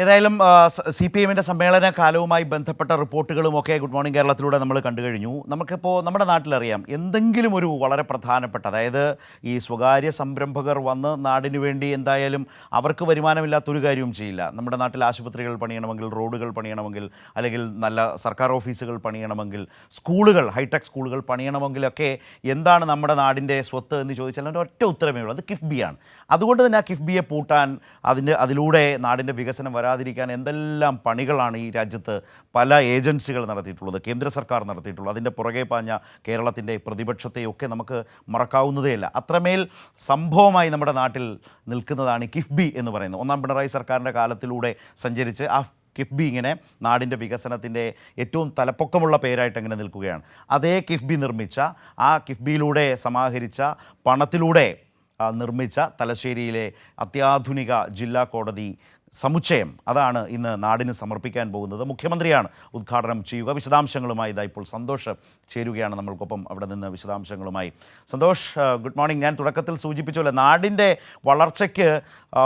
ഏതായാലും C P എമ്മിന്റെ സമ്മേളന കാലവുമായി ബന്ധപ്പെട്ട റിപ്പോർട്ടുകളും ഒക്കെ ഗുഡ് മോർണിംഗ് കേരളത്തിലൂടെ നമ്മൾ കണ്ടു കഴിഞ്ഞു നമുക്കിപ്പോൾ നമ്മുടെ നാട്ടിലറിയാം എന്തെങ്കിലും ഒരു വളരെ പ്രധാനപ്പെട്ട അതായത് ഈ സ്വകാര്യ സംരംഭകർ വന്ന് നാടിന് വേണ്ടി എന്തായാലും അവർക്ക് വരുമാനമില്ലാത്തൊരു കാര്യവും ചെയ്യില്ല. നമ്മുടെ നാട്ടിൽ ആശുപത്രികൾ പണിയണമെങ്കിൽ റോഡുകൾ പണിയണമെങ്കിൽ അല്ലെങ്കിൽ നല്ല സർക്കാർ ഓഫീസുകൾ പണിയണമെങ്കിൽ സ്കൂളുകൾ ഹൈടെക് സ്കൂളുകൾ പണിയണമെങ്കിലൊക്കെ എന്താണ് നമ്മുടെ നാടിന്റെ സ്വത്ത് എന്ന് ചോദിച്ചാൽ അതിന്റെ ഒറ്റ ഉത്തരമേ ഉള്ളൂ. അത് കിഫ്ബിയാണ്. അതുകൊണ്ട് തന്നെ ആ കിഫ്ബിയെ പൂട്ടാൻ അതിന്റെ അതിലൂടെ നാടിന്റെ വികസനം വരാതിരിക്കാൻ എന്തെല്ലാം പണികളാണ് ഈ രാജ്യത്ത് പല ഏജൻസികൾ നടത്തിയിട്ടുള്ളത് കേന്ദ്ര സർക്കാർ നടത്തിയിട്ടുള്ളത് അതിന്റെ പുറകെ പാഞ്ഞ കേരളത്തിന്റെ പ്രതിപക്ഷത്തെയൊക്കെ നമുക്ക് മറക്കാവുന്നതേയല്ല. അത്രമേൽ സംഭവമായി നമ്മുടെ നാട്ടിൽ നിൽക്കുന്നതാണ് കിഫ്ബി എന്ന് പറയുന്നത്. ഒന്നാം പിണറായി സർക്കാരിന്റെ കാലത്തിലൂടെ സഞ്ചരിച്ച് ആ കിഫ്ബി ഇങ്ങനെ നാടിന്റെ വികസനത്തിന്റെ ഏറ്റവും തലപ്പൊക്കമുള്ള പേരായിട്ട് അങ്ങനെ നിൽക്കുകയാണ്. അതേ കിഫ്ബി നിർമ്മിച്ച ആ കിഫ്ബിയിലൂടെ സമാഹരിച്ച പണത്തിലൂടെ നിർമ്മിച്ച തലശ്ശേരിയിലെ അത്യാധുനിക ജില്ലാ കോടതി സമുച്ചയം. അതാണ് ഇന്ന് നാടിന് സമർപ്പിക്കാൻ പോകുന്നത്. മുഖ്യമന്ത്രിയാണ് ഉദ്ഘാടനം ചെയ്യുക. വിശദാംശങ്ങളുമായി ഇതാ ഇപ്പോൾ സന്തോഷ് ചേരുകയാണ് നമ്മൾക്കൊപ്പം അവിടെ നിന്ന് വിശദാംശങ്ങളുമായി. Santhosh good morning. ഞാൻ തുടക്കത്തിൽ സൂചിപ്പിച്ചല്ലോ നാടിന്റെ വളർച്ചയ്ക്ക്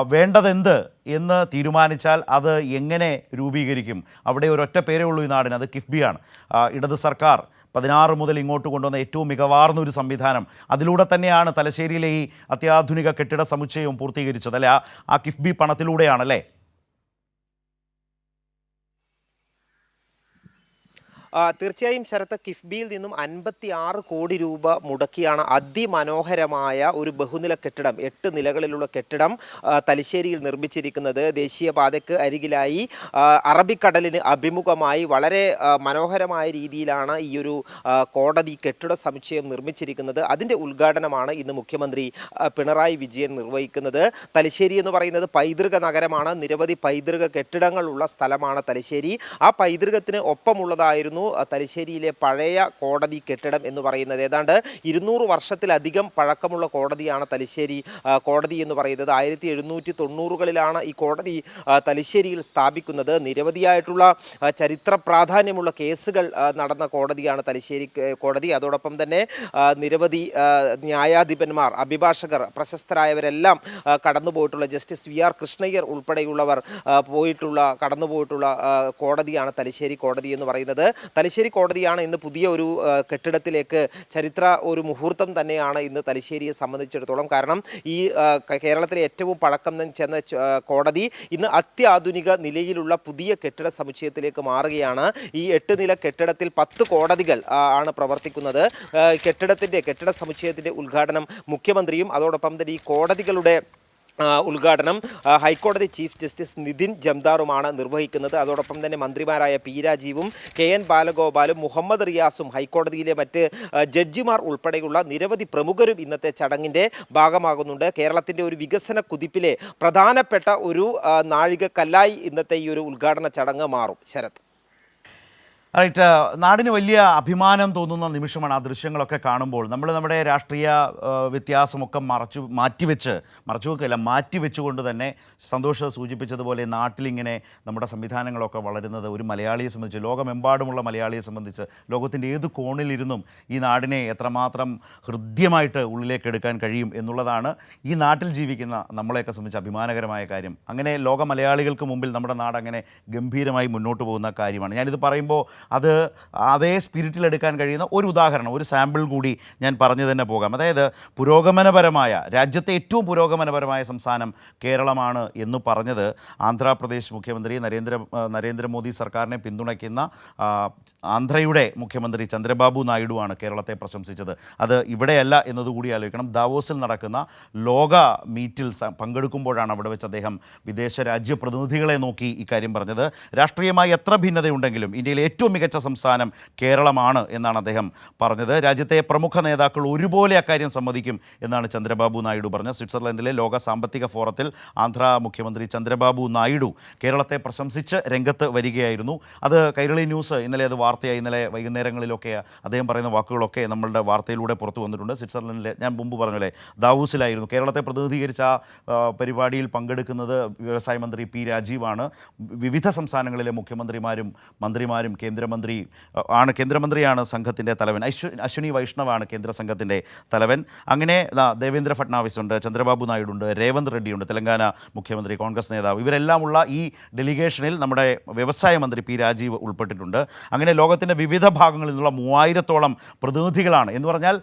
വേണ്ടതെന്ത് എന്ന് തീരുമാനിച്ചാൽ അത് എങ്ങനെ രൂപീകരിക്കും? അവിടെ ഒരൊറ്റ പേരേ ഉള്ളൂ ഈ നാടിന്. അത് കിഫ്ബിയാണ് ഇടത് സർക്കാർ പതിനാറ് മുതൽ ഇങ്ങോട്ട് കൊണ്ടുവന്ന ഏറ്റവും മികവാർന്ന ഒരു സംവിധാനം. അതിലൂടെ തന്നെയാണ് തലശ്ശേരിയിലെ ഈ അത്യാധുനിക കെട്ടിട സമുച്ചയവും പൂർത്തീകരിച്ചത്. അല്ലെ? ആ കിഫ്ബി പണത്തിലൂടെയാണല്ലേ ആ, തീർച്ചയായും ശരത്ത് കിഫ്ബിയിൽ നിന്നും അൻപത്തി ആറ് കോടി രൂപ മുടക്കിയാണ് അതിമനോഹരമായ ഒരു ബഹുനില കെട്ടിടം എട്ട് നിലകളിലുള്ള കെട്ടിടം തലശ്ശേരിയിൽ നിർമ്മിച്ചിരിക്കുന്നത്. ദേശീയപാതയ്ക്ക് അരികിലായി അറബിക്കടലിന് അഭിമുഖമായി വളരെ മനോഹരമായ രീതിയിലാണ് ഈ ഒരു കോടതി കെട്ടിട സമുച്ചയം നിർമ്മിച്ചിരിക്കുന്നത്. അതിന്റെ ഉദ്ഘാടനമാണ് ഇന്ന് മുഖ്യമന്ത്രി പിണറായി വിജയൻ നിർവഹിക്കുന്നത്. തലശ്ശേരി എന്ന് പറയുന്നത് പൈതൃക നഗരമാണ്. നിരവധി പൈതൃക കെട്ടിടങ്ങളുള്ള സ്ഥലമാണ് തലശ്ശേരി. ആ പൈതൃകത്തിന് ഒപ്പമുള്ളതായിരുന്നു തലശ്ശേരിയിലെ പഴയ കോടതി കെട്ടിടം എന്ന് പറയുന്നത് ഏതാണ്ട് ഇരുന്നൂറ് വർഷത്തിലധികം പഴക്കമുള്ള കോടതിയാണ് തലശ്ശേരി കോടതി എന്ന് പറയുന്നത്. ആയിരത്തി എഴുന്നൂറ്റി തൊണ്ണൂറുകളിലാണ് ഈ കോടതി തലശ്ശേരിയിൽ സ്ഥാപിക്കുന്നത്. നിരവധിയായിട്ടുള്ള ചരിത്ര പ്രാധാന്യമുള്ള കേസുകൾ നടന്ന കോടതിയാണ് തലശ്ശേരി കോടതി. അതോടൊപ്പം തന്നെ നിരവധി ന്യായാധിപന്മാർ അഭിഭാഷകർ പ്രശസ്തരായവരെല്ലാം കടന്നുപോയിട്ടുള്ള ജസ്റ്റിസ് വി ആർ കൃഷ്ണയ്യർ ഉൾപ്പെടെയുള്ളവർ പോയിട്ടുള്ള കടന്നുപോയിട്ടുള്ള കോടതിയാണ് തലശ്ശേരി കോടതി എന്ന് പറയുന്നത്. തലശ്ശേരി കോടതിയാണ് ഇന്ന് പുതിയ ഒരു കെട്ടിടത്തിലേക്ക് ചരിത്ര ഒരു മുഹൂർത്തം തന്നെയാണ് ഇന്ന് തലശ്ശേരിയെ സംബന്ധിച്ചിടത്തോളം. കാരണം ഈ കേരളത്തിലെ ഏറ്റവും പഴക്കം ചെന്ന കോടതി ഇന്ന് അത്യാധുനിക നിലയിലുള്ള പുതിയ കെട്ടിട സമുച്ചയത്തിലേക്ക് മാറുകയാണ്. ഈ എട്ട് നില കെട്ടിടത്തിൽ പത്ത് കോടതികൾ ആണ് പ്രവർത്തിക്കുന്നത്. കെട്ടിടത്തിന്റെ കെട്ടിട സമുച്ചയത്തിന്റെ ഉദ്ഘാടനം മുഖ്യമന്ത്രിയും അതോടൊപ്പം തന്നെ ഈ കോടതികളുടെ ഉദ്ഘാടനം ഹൈക്കോടതി ചീഫ് ജസ്റ്റിസ് നിതിൻ ജംദാറുമാണ് നിർവഹിക്കുന്നത്. അതോടൊപ്പം തന്നെ മന്ത്രിമാരായ പി രാജീവും കെ എൻ ബാലഗോപാലും മുഹമ്മദ് റിയാസും ഹൈക്കോടതിയിലെ മറ്റ് ജഡ്ജിമാർ ഉൾപ്പെടെയുള്ള നിരവധി പ്രമുഖരും ഇന്നത്തെ ചടങ്ങിന്റെ ഭാഗമാകുന്നുണ്ട്. കേരളത്തിന്റെ ഒരു വികസന കുതിപ്പിലെ പ്രധാനപ്പെട്ട ഒരു നാഴികക്കല്ലായി ഇന്നത്തെ ഈ ഒരു ഉദ്ഘാടന ചടങ്ങ് മാറും. ശരത്. റൈറ്റ് നാടിന് വലിയ അഭിമാനം തോന്നുന്ന നിമിഷമാണ് ആ ദൃശ്യങ്ങളൊക്കെ കാണുമ്പോൾ. നമ്മൾ നമ്മുടെ രാഷ്ട്രീയ ആ, വ്യത്യാസമൊക്കെ മറച്ചു മാറ്റിവെച്ച് മറച്ചു വെക്കില്ല മാറ്റിവെച്ചുകൊണ്ട് തന്നെ സന്തോഷം സൂചിപ്പിച്ചതുപോലെ നാട്ടിലിങ്ങനെ നമ്മുടെ സംവിധാനങ്ങളൊക്കെ വളരുന്നത് ഒരു മലയാളിയെ സംബന്ധിച്ച് ലോകമെമ്പാടുമുള്ള മലയാളിയെ സംബന്ധിച്ച് ലോകത്തിന്റെ ഏത് കോണിലിരുന്നും ഈ നാടിനെ എത്രമാത്രം ഹൃദ്യമായിട്ട് ഉള്ളിലേക്ക് എടുക്കാൻ കഴിയും എന്നുള്ളതാണ് ഈ നാട്ടിൽ ജീവിക്കുന്ന നമ്മളെയൊക്കെ സംബന്ധിച്ച് അഭിമാനകരമായ കാര്യം. അങ്ങനെ ലോക മലയാളികൾക്ക് മുമ്പിൽ നമ്മുടെ നാട് അങ്ങനെ ഗംഭീരമായി മുന്നോട്ട് പോകുന്ന കാര്യമാണ്. ഞാനിത് പറയുമ്പോൾ അത് അതേ സ്പിരിറ്റിലെടുക്കാൻ കഴിയുന്ന ഒരു ഉദാഹരണം ഒരു സാമ്പിൾ കൂടി ഞാൻ പറഞ്ഞു തന്നെ പോകാം. അതായത് പുരോഗമനപരമായ രാജ്യത്തെ ഏറ്റവും പുരോഗമനപരമായ സംസ്ഥാനം കേരളമാണ് എന്ന് പറഞ്ഞത് ആന്ധ്രാപ്രദേശ് മുഖ്യമന്ത്രി നരേന്ദ്ര നരേന്ദ്രമോദി സർക്കാരിനെ പിന്തുണയ്ക്കുന്ന ആന്ധ്രയുടെ മുഖ്യമന്ത്രി ചന്ദ്രബാബു നായിഡുവാണ് കേരളത്തെ പ്രശംസിച്ചത്. അത് ഇവിടെയല്ല എന്നതുകൂടി ആലോചിക്കണം. ദാവോസിൽ നടക്കുന്ന ലോക മീറ്റിൽ പങ്കെടുക്കുമ്പോഴാണ് അവിടെ വെച്ച് അദ്ദേഹം വിദേശ രാജ്യ പ്രതിനിധികളെ നോക്കി ഇക്കാര്യം പറഞ്ഞത്. രാഷ്ട്രീയമായി എത്ര ഭിന്നതയുണ്ടെങ്കിലും ഇന്ത്യയിലെ ഏറ്റവും മികച്ച സംസ്ഥാനം കേരളമാണ് എന്നാണ് അദ്ദേഹം പറഞ്ഞത്. രാജ്യത്തെ പ്രമുഖ നേതാക്കൾ ഒരുപോലെ അക്കാര്യം സമ്മതിക്കും എന്നാണ് ചന്ദ്രബാബു നായിഡു പറഞ്ഞത്. സ്വിറ്റ്സർലൻഡിലെ ലോക സാമ്പത്തിക ഫോറത്തിൽ ആന്ധ്ര മുഖ്യമന്ത്രി ചന്ദ്രബാബു നായിഡു കേരളത്തെ പ്രശംസിച്ച് രംഗത്ത് വരികയായിരുന്നു. അത് കൈരളി ന്യൂസ് ഇന്നലെ അത് വാർത്തയായി. ഇന്നലെ വൈകുന്നേരങ്ങളിലൊക്കെ അദ്ദേഹം പറയുന്ന വാക്കുകളൊക്കെ നമ്മളുടെ വാർത്തയിലൂടെ പുറത്തു വന്നിട്ടുണ്ട്. സ്വിറ്റ്സർലൻഡിലെ ഞാൻ മുമ്പ് പറഞ്ഞല്ലേ ദാവൂസിലായിരുന്നു. കേരളത്തെ പ്രതിനിധീകരിച്ച പരിപാടിയിൽ പങ്കെടുക്കുന്നത് വ്യവസായ മന്ത്രി പി രാജീവാണ്. വിവിധ സംസ്ഥാനങ്ങളിലെ മുഖ്യമന്ത്രിമാരും മന്ത്രിമാരും കേന്ദ്ര കേന്ദ്രമന്ത്രി ആണ് കേന്ദ്രമന്ത്രിയാണ് സംഘത്തിന്റെ തലവൻ. അശ്വ അശ്വിനി വൈഷ്ണവാണ് കേന്ദ്ര സംഘത്തിന്റെ തലവൻ. അങ്ങനെ ദേവേന്ദ്ര ഫട്നാവിസ് ഉണ്ട് ചന്ദ്രബാബു നായിഡു ഉണ്ട് രേവന്ത് റെഡ്ഡി ഉണ്ട് തെലങ്കാന മുഖ്യമന്ത്രി കോൺഗ്രസ് നേതാവ്. ഇവരെല്ലാമുള്ള ഈ ഡെലിഗേഷനിൽ നമ്മുടെ വ്യവസായ മന്ത്രി പി രാജീവ് ഉൾപ്പെട്ടിട്ടുണ്ട്. അങ്ങനെ ലോകത്തിന്റെ വിവിധ ഭാഗങ്ങളിൽ നിന്നുള്ള മൂവായിരത്തോളം പ്രതിനിധികളാണ്. എന്ന് പറഞ്ഞാൽ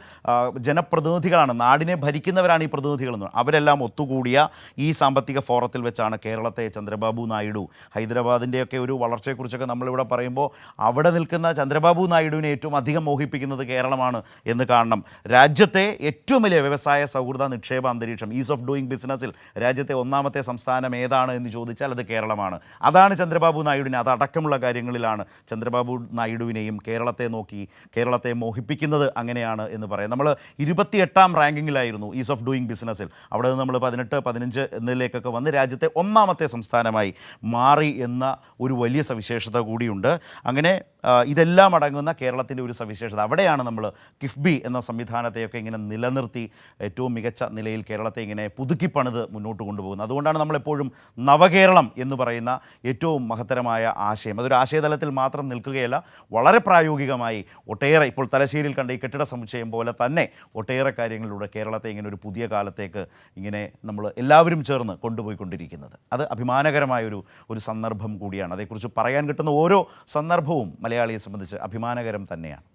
ജനപ്രതിനിധികളാണ്. നാടിനെ ഭരിക്കുന്നവരാണ് ഈ പ്രതിനിധികൾ എന്ന്. അവരെല്ലാം ഒത്തുകൂടിയ ഈ സാമ്പത്തിക ഫോറത്തിൽ വെച്ചാണ് കേരളത്തെ ചന്ദ്രബാബു നായിഡു ഹൈദരാബാദിന്റെയൊക്കെ ഒരു വളർച്ചയെക്കുറിച്ചൊക്കെ നമ്മളിവിടെ പറയുമ്പോൾ അവിടെ നിൽക്കുന്ന ചന്ദ്രബാബു നായിഡുവിനെ ഏറ്റവും അധികം മോഹിപ്പിക്കുന്നത് കേരളമാണ് എന്ന് കാണണം. രാജ്യത്തെ ഏറ്റവും വലിയ വ്യവസായ സൗഹൃദ നിക്ഷേപ അന്തരീക്ഷം ഈസ് ഓഫ് ഡൂയിങ് ബിസിനസ്സിൽ രാജ്യത്തെ ഒന്നാമത്തെ സംസ്ഥാനം ഏതാണ് എന്ന് ചോദിച്ചാൽ അത് കേരളമാണ്. അതാണ് ചന്ദ്രബാബു നായിഡുവിനെ അതടക്കമുള്ള കാര്യങ്ങളിലാണ് ചന്ദ്രബാബു നായിഡുവിനെയും കേരളത്തെ നോക്കി കേരളത്തെ മോഹിപ്പിക്കുന്നത് അങ്ങനെയാണ് എന്ന് പറയാം. നമ്മൾ ഇരുപത്തിയെട്ടാം റാങ്കിങ്ങിലായിരുന്നു ഈസ് ഓഫ് ഡൂയിങ് ബിസിനസ്സിൽ അവിടെ നിന്ന് നമ്മൾ പതിനെട്ട് പതിനഞ്ച് എന്നതിലേക്കൊക്കെ വന്ന് രാജ്യത്തെ ഒന്നാമത്തെ സംസ്ഥാനമായി മാറി എന്ന ഒരു വലിയ സവിശേഷത കൂടിയുണ്ട്. അങ്ങനെ ആ, ഇതെല്ലാം അടങ്ങുന്ന കേരളത്തിന്റെ ഒരു സവിശേഷത. അവിടെയാണ് നമ്മൾ കിഫ്ബി എന്ന സംവിധാനത്തെയൊക്കെ ഇങ്ങനെ നിലനിർത്തി ഏറ്റവും മികച്ച നിലയിൽ കേരളത്തെ ഇങ്ങനെ പുതുക്കിപ്പണിത് മുന്നോട്ട് കൊണ്ടുപോകുന്നത്. അതുകൊണ്ടാണ് നമ്മളെപ്പോഴും നവകേരളം എന്ന് പറയുന്ന ഏറ്റവും മഹത്തരമായ ആശയം. അതൊരു ആശയതലത്തിൽ മാത്രം നിൽക്കുകയല്ല വളരെ പ്രായോഗികമായി ഒട്ടേറെ ഇപ്പോൾ തലശ്ശേരിയിൽ കണ്ട ഈ കെട്ടിട സമുച്ചയം പോലെ തന്നെ ഒട്ടേറെ കാര്യങ്ങളിലൂടെ കേരളത്തെ ഇങ്ങനെ ഒരു പുതിയ കാലത്തേക്ക് ഇങ്ങനെ നമ്മൾ എല്ലാവരും ചേർന്ന് കൊണ്ടുപോയിക്കൊണ്ടിരിക്കുന്നത്. അത് അഭിമാനകരമായൊരു ഒരു സന്ദർഭം കൂടിയാണ്. അതേക്കുറിച്ച് പറയാൻ കിട്ടുന്ന ഓരോ സന്ദർഭവും മലയാളിയെ സംബന്ധിച്ച് അഭിമാനകരം തന്നെയാണ്.